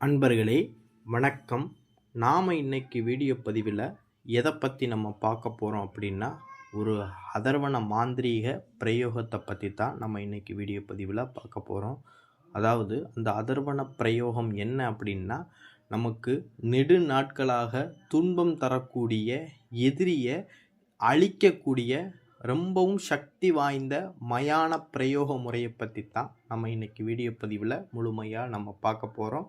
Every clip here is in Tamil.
அன்பர்களே வணக்கம். நாம் இன்னைக்கு வீடியோ பதிவில் எதை பற்றி நம்ம பார்க்க போகிறோம் அப்படின்னா ஒரு அதர்வன மாந்திரீக பிரயோகத்தை பற்றி தான் நம்ம இன்றைக்கி வீடியோ பதிவில் பார்க்க போகிறோம் அதாவது அந்த அதர்வன பிரயோகம் என்ன அப்படின்னா நமக்கு நெடு நாட்களாக துன்பம் தரக்கூடிய எதிரியை அழிக்கக்கூடிய ரொம்பவும் சக்தி வாய்ந்த மயான பிரயோக முறையை பற்றி தான் நம்ம இன்றைக்கி வீடியோ பதிவில் முழுமையாக நம்ம பார்க்க போகிறோம்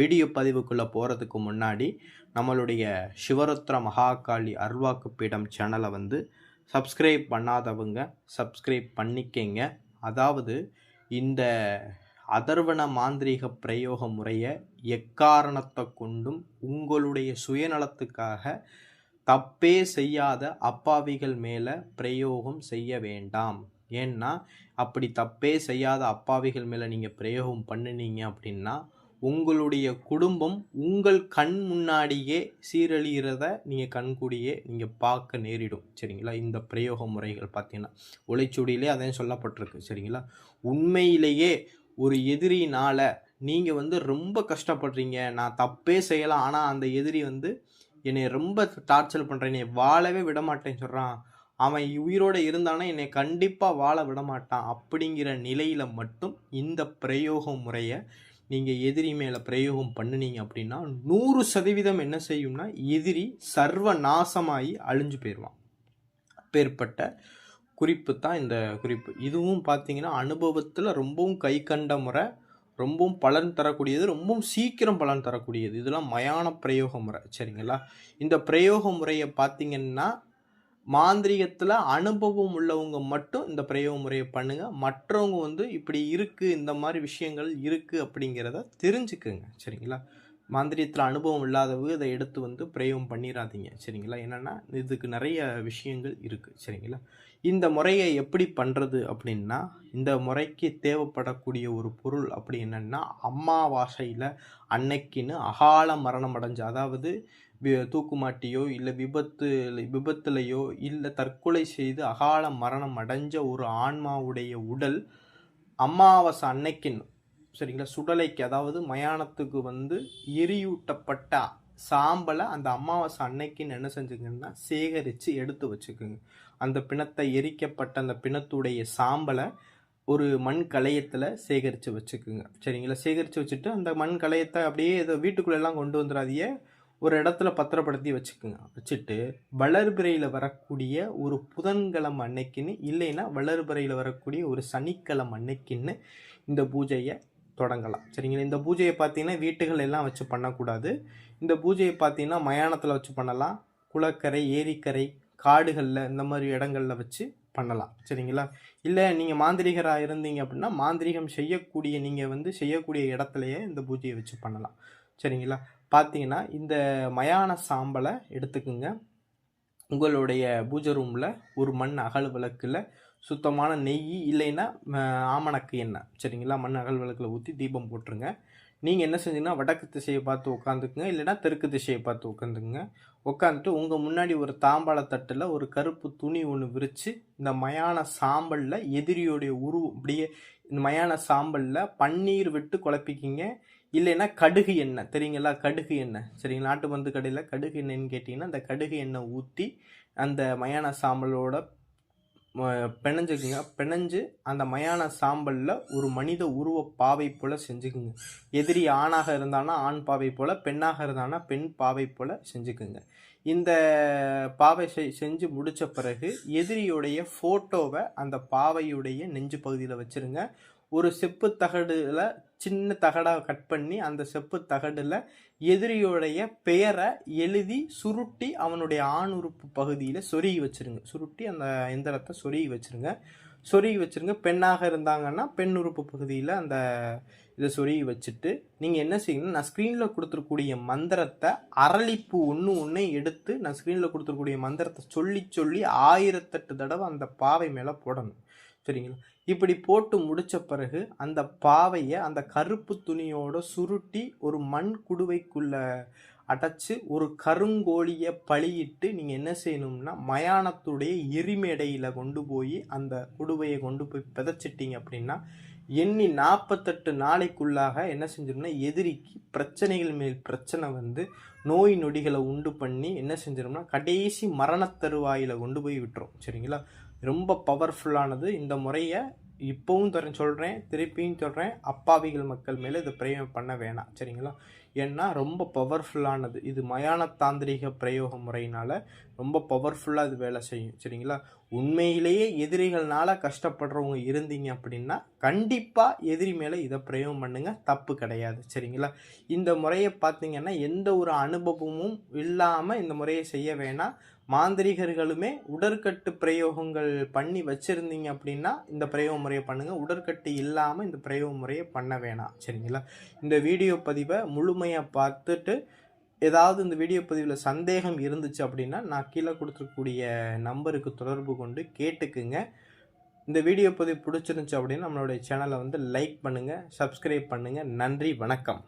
வீடியோ பதிவுக்குள்ளே போகிறதுக்கு முன்னாடி நம்மளுடைய சிவருத்ர மகாகாளி அருள்வாக்கு பீடம் சேனலை வந்து சப்ஸ்கிரைப் பண்ணாதவங்க சப்ஸ்கிரைப் பண்ணிக்கங்க. அதாவது இந்த அதர்வன மாந்திரீக பிரயோக முறையை எக்காரணத்தை கொண்டும் உங்களுடைய சுயநலத்துக்காக தப்பே செய்யாத அப்பாவிகள் மேலே பிரயோகம் செய்ய வேண்டாம். ஏன்னா அப்படி தப்பே செய்யாத அப்பாவிகள் மேலே நீங்கள் பிரயோகம் பண்ணினீங்க அப்படின்னா உங்களுடைய குடும்பம் உங்கள் கண் முன்னாடியே சீரழிகிறத நீங்கள் கண்கூடியே நீங்கள் பார்க்க நேரிடும். சரிங்களா? இந்த பிரயோக முறைகள் பார்த்தீங்கன்னா ஒலைச்சுடியிலே அதையும் சொல்லப்பட்டிருக்கு. சரிங்களா? உண்மையிலேயே ஒரு எதிரினால் நீங்கள் வந்து ரொம்ப கஷ்டப்படுறீங்க. நான் தப்பே செய்யலாம் ஆனால் அந்த எதிரி வந்து என்னை ரொம்ப டார்ச்சர் பண்ணுறேன் என்னை வாழவே விட மாட்டேன்னு சொல்கிறான் அவன் உயிரோடு இருந்தானா என்னை கண்டிப்பாக வாழ விட மாட்டான் அப்படிங்கிற நிலையில் மட்டும் இந்த பிரயோக முறையை நீங்கள் எதிரி மேலே பிரயோகம் பண்ணினீங்க அப்படின்னா நூறு சதவீதம் என்ன செய்யும்னா எதிரி சர்வ நாசமாகி அழிஞ்சு போயிடுவான் அப்பேற்பட்ட குறிப்பு தான் இந்த குறிப்பு. இதுவும் பார்த்தீங்கன்னா அனுபவத்தில் ரொம்பவும் கை கண்ட முறை ரொம்பவும் பலன் தரக்கூடியது ரொம்பவும் சீக்கிரம் பலன் தரக்கூடியது. இதெல்லாம் மயான பிரயோக முறை. சரிங்களா? இந்த பிரயோக முறையை பார்த்தீங்கன்னா மாந்திரிகத்தில் அனுபவம் உள்ளவங்க மட்டும் இந்த பிரயோக முறையை பண்ணுங்கள் மற்றவங்க வந்து இப்படி இருக்குது இந்த மாதிரி விஷயங்கள் இருக்குது அப்படிங்கிறத தெரிஞ்சுக்குங்க. சரிங்களா? மாந்திரியத்தில் அனுபவம் இல்லாதவங்க இதை எடுத்து வந்து பிரயோகம் பண்ணிடாதீங்க சரிங்களா? என்னென்னா இதுக்கு நிறைய விஷயங்கள் இருக்குது சரிங்களா? இந்த முறையை எப்படி பண்ணுறது அப்படின்னா இந்த முறைக்கு தேவைப்படக்கூடிய ஒரு பொருள் அப்படி என்னென்னா அம்மாவாசையில் அன்னைக்குன்னு அகால மரணம் அடைஞ்சு அதாவது தூக்குமாட்டியோ இல்லை விபத்து விபத்துலையோ இல்லை தற்கொலை செய்து அகால மரணம் அடைஞ்ச ஒரு ஆன்மாவுடைய உடல் அமாவாசை அன்னைக்குன்னு சரிங்களா? சுடலைக்கு அதாவது மயானத்துக்கு வந்து எரியூட்டப்பட்ட சாம்பலை அந்த அமாவாசை அன்னைக்குன்னு என்ன செஞ்சுங்கன்னா சேகரித்து எடுத்து வச்சுக்கோங்க. அந்த பிணத்தை எரிக்கப்பட்ட அந்த பிணத்துடைய சாம்பலை ஒரு மண் கலையத்தில் சேகரித்து வச்சுக்குங்க. சரிங்களா? சேகரித்து வச்சுட்டு அந்த மண் கலையத்தை அப்படியே இதை வீட்டுக்குள்ளெல்லாம் கொண்டு வந்துடாதியே ஒரு இடத்துல பத்திரப்படுத்தி வச்சுக்கோங்க. வச்சுட்டு வளர்பிறையில் வரக்கூடிய ஒரு புதன்கிழமை அன்னைக்குன்னு இல்லைன்னா வளர்பிறையில் வரக்கூடிய ஒரு சனிக்கிழமை அன்னைக்குன்னு இந்த பூஜையை தொடங்கலாம். சரிங்களா? இந்த பூஜையை பார்த்தீங்கன்னா வீட்டுகள் எல்லாம் வச்சு பண்ணக்கூடாது. இந்த பூஜையை பார்த்தீங்கன்னா மயானத்தில் வச்சு பண்ணலாம். குளக்கரை ஏரிக்கரை காடுகளில் இந்த மாதிரி இடங்களில் வச்சு பண்ணலாம். சரிங்களா? இல்லை நீங்கள் மாந்திரிகராக இருந்தீங்க அப்படின்னா மாந்திரிகம் செய்யக்கூடிய நீங்கள் வந்து செய்யக்கூடிய இடத்துலையே இந்த பூஜையை வச்சு பண்ணலாம். சரிங்களா? பார்த்தீங்கன்னா இந்த மயான சாம்பலை எடுத்துக்குங்க. உங்களுடைய பூஜை ரூமில் ஒரு மண் அகல் விளக்கில் சுத்தமான நெய் இல்லைன்னா ஆமணக்கு எண்ணெய். சரிங்களா? மண் அகல் விளக்கில் ஊற்றி தீபம் போட்டுருங்க. நீங்கள் என்ன செஞ்சீங்கன்னா வடக்கு திசையை பார்த்து உட்காந்துக்குங்க. இல்லைன்னா தெற்கு திசையை பார்த்து உட்காந்துக்குங்க. உட்காந்துட்டு உங்கள் முன்னாடி ஒரு தாம்பாள தட்டில் ஒரு கருப்பு துணி ஒன்று விரித்து இந்த மயான சாம்பலில் எதிரியோடைய உருவம் அப்படியே இந்த மயான சாம்பலில் பன்னீர் விட்டு குழப்பிக்கிங்க. இல்லைன்னா கடுகு எண்ணெய். தெரியுங்களா? கடுகு எண்ணெய். சரிங்களா? நாட்டு மருந்து கடையில் கடுகு எண்ணெய்ன்னு கேட்டிங்கன்னா அந்த கடுகு எண்ணெய் ஊற்றி அந்த மயான சாம்பலோட பிணைஞ்சுக்குங்க பிணைஞ்சு அந்த மயான சாம்பலில் ஒரு மனித உருவ பாவை போல் செஞ்சுக்குங்க. எதிரி ஆணாக இருந்தானா ஆண் பாவை போல் பெண்ணாக இருந்தானா பெண் பாவை போல் செஞ்சுக்குங்க. இந்த பாவை செ செஞ்சு முடித்த பிறகு எதிரியுடைய ஃபோட்டோவை அந்த பாவையுடைய நெஞ்சு பகுதியில் வச்சுருங்க. ஒரு செப்பு தகடுல சின்ன தகடாக கட் பண்ணி அந்த செப்பு தகடில் எதிரியோடைய பெயரை எழுதி சுருட்டி அவனுடைய ஆண் உறுப்பு பகுதியில் சொருகி வச்சிருங்க. சுருட்டி அந்த எந்திரத்தை சொருகி வச்சிருங்க. சொருகி வச்சிருங்க. பெண்ணாக இருந்தாங்கன்னா பெண் உறுப்பு பகுதியில் அந்த இதை சொருகி வச்சுட்டு நீங்கள் என்ன செய்யணும்? நான் ஸ்க்ரீனில் கொடுத்துருக்கூடிய மந்திரத்தை அரளிப்பு ஒன்று ஒன்று எடுத்து நான் ஸ்க்ரீனில் கொடுத்துருக்கூடிய மந்திரத்தை சொல்லி சொல்லி ஆயிரத்தெட்டு தடவை அந்த பாவை மேலே போடணும். சரிங்களா? இப்படி போட்டு முடிச்ச பிறகு அந்த பாவையை அந்த கருப்பு துணியோட சுருட்டி ஒரு மண் குடுவைக்குள்ளே அடைச்சு ஒரு கருங்கோழியை பழியிட்டு நீங்கள் என்ன செய்யணும்னா மயானத்துடைய எரிமேடையில் கொண்டு போய் அந்த குடுவையை கொண்டு போய் பிதைச்சிட்டிங்க அப்படின்னா எண்ணி நாற்பத்தெட்டு நாளைக்குள்ளாக என்ன செஞ்சிடும்னா எதிரிக்கு பிரச்சனைகள் மேல் பிரச்சனை வந்து நோய் நொடிகளை உண்டு பண்ணி என்ன செஞ்சிடும்னா கடைசி மரணத்தருவாயில் கொண்டு போய் விட்டுரும். சரிங்களா? ரொம்ப பவர்ஃபுல்லானது இந்த முறையை இப்போவும் தரேன் சொல்கிறேன் திருப்பியும் சொல்கிறேன் அப்பாவிகள் மக்கள் மேலே இதை பிரயோகம் பண்ண வேணாம். சரிங்களா? ஏன்னா ரொம்ப பவர்ஃபுல்லானது இது மயான தாந்திரிக பிரயோக முறையினால் ரொம்ப பவர்ஃபுல்லாக இது வேலை செய்யும். சரிங்களா? உண்மையிலேயே எதிரிகள்னால கஷ்டப்படுறவங்க இருந்தீங்க அப்படின்னா கண்டிப்பாக எதிரி மேலே இதை பிரயோகம் பண்ணுங்க. தப்பு கிடையாது. சரிங்களா? இந்த முறையை பார்த்தீங்கன்னா எந்த ஒரு அனுபவமும் இல்லாமல் இந்த முறையை செய்ய வேணாம். மாந்திரிகர்களுமே உடற்கட்டு பிரயோகங்கள் பண்ணி வச்சுருந்தீங்க அப்படின்னா இந்த பிரயோக முறையை பண்ணுங்கள் உடற்கட்டு இல்லாமல் இந்த பிரயோக முறையை பண்ண வேணாம். சரிங்களா? இந்த வீடியோ பதிவை முழுமையாக பார்த்துட்டு ஏதாவது இந்த வீடியோ பதிவில் சந்தேகம் இருந்துச்சு அப்படின்னா நான் கீழே கொடுத்துருக்கக்கூடிய நம்பருக்கு தொடர்பு கொண்டு கேட்டுக்குங்க. இந்த வீடியோ பதிவு பிடிச்சிருந்துச்சு அப்படின்னா நம்மளுடைய சேனலை வந்து லைக் பண்ணுங்கள் சப்ஸ்கிரைப் பண்ணுங்கள் நன்றி வணக்கம்.